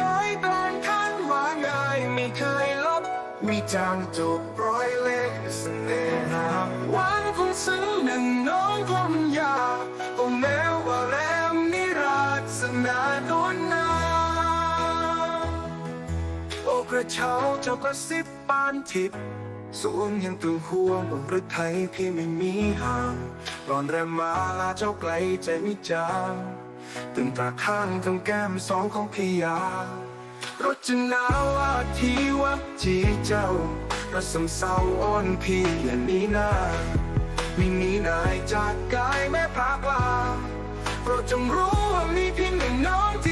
ร้อยตอนคันว่าง่ายไม่เคยลบมีจางจูบร้อยเล็กเสน่หาหวานคงซึ้งหนึ่งน้องกลมยาโอ้แม้ว่าแรมนิราศนาโดนนาโอกระเช้าเจ้ากระซิบปานทิพย์สูงยังตึงห่วงบนรถไทยที่ไม่มีห่างก่อนแรมมาลาเจ้าไกลใจไม่จาง ตึงตราข้างตึงแก้มสองของพี่ยารถจะหนาวอาทีวับจีเจ้าประสมเศร้าอ่อนพี่อย่านี้นาไม่มีนายจากกายแม่พรากลาโปรดจงรู้ว่ามีพี่หนึ่งน้องที่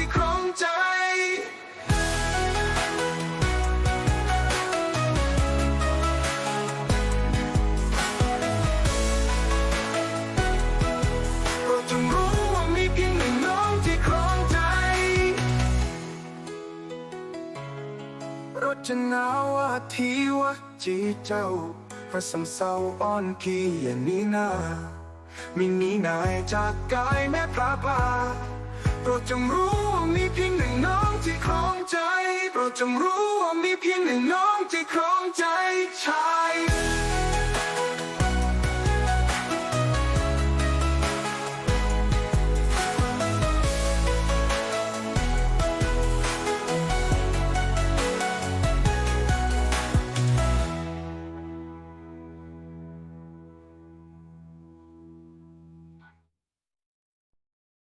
รจะหนาวาทีว่าจีเจ้า พระสัมเสาอ่อนพี่อย่างนี้นามินีนายจากกายแม่พระบาโปรดจงรู้ว่ามีเพียงหนึ่งน้องที่ครองใจ โปรดจงรู้ว่ามีเพียงหนึ่งน้องที่ครองใจชา